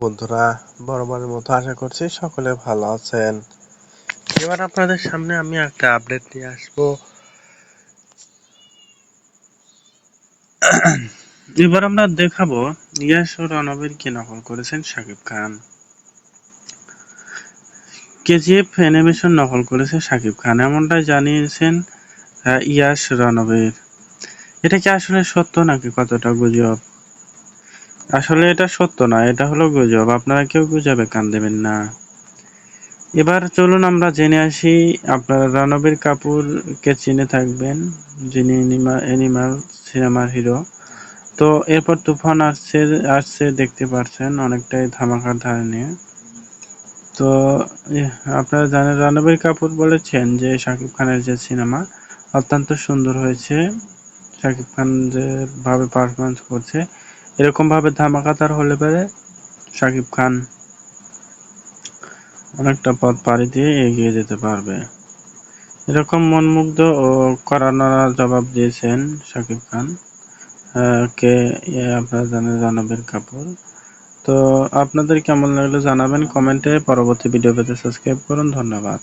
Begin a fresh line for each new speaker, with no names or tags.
বন্ধুরা, বরাবরের মতো আশা করছি সকলে ভালো আছেন। এবার আপনাদের সামনে আমি একটা আপডেট নিয়ে আসব। এবার আমরা দেখাবো ইয়াস ও রণবীর কে নকল করেছেন শাকিব খান। কেজিএফ অ্যানিমেশন নকল করেছে শাকিব খান, এমনটাই জানিয়েছেন ইয়াস রণবীর। এটা কি আসলে সত্য নাকি কতটা গুজব? আসলে এটা সত্য না, এটা হলো গুজব। আপনারা কেউ গুজবে কান দেবেন না। এবার চলুন আমরা জেনে আসি, আপনারা রণবীর কাপুরকে চিনে থাকবেন, যিনি অ্যানিমাল সিনেমার হিরো। তো এরপর তুফান আসছে আসছে দেখতে পাচ্ছেন অনেকটাই ধামাকার ধারে নিয়ে। তো আপনারা জানেন রণবীর কাপুর বলেছেন যে শাকিব খানের যে সিনেমা অত্যন্ত সুন্দর হয়েছে, শাকিব খান যেভাবে পারফরমেন্স করছে এরকমভাবে ধামাকাতার হলে পরে শাকিব খান অনেকটা পথ পাড়ি দিয়ে এগিয়ে যেতে পারবে। এরকম মনমুগ্ধ ও করানোর জবাব দিয়েছেন শাকিব খান কে আপনারা জানেন রণবীর কাপুর। তো আপনাদের কেমন লাগল জানাবেন কমেন্টে। পরবর্তী ভিডিও পেতে সাবস্ক্রাইব করুন। ধন্যবাদ।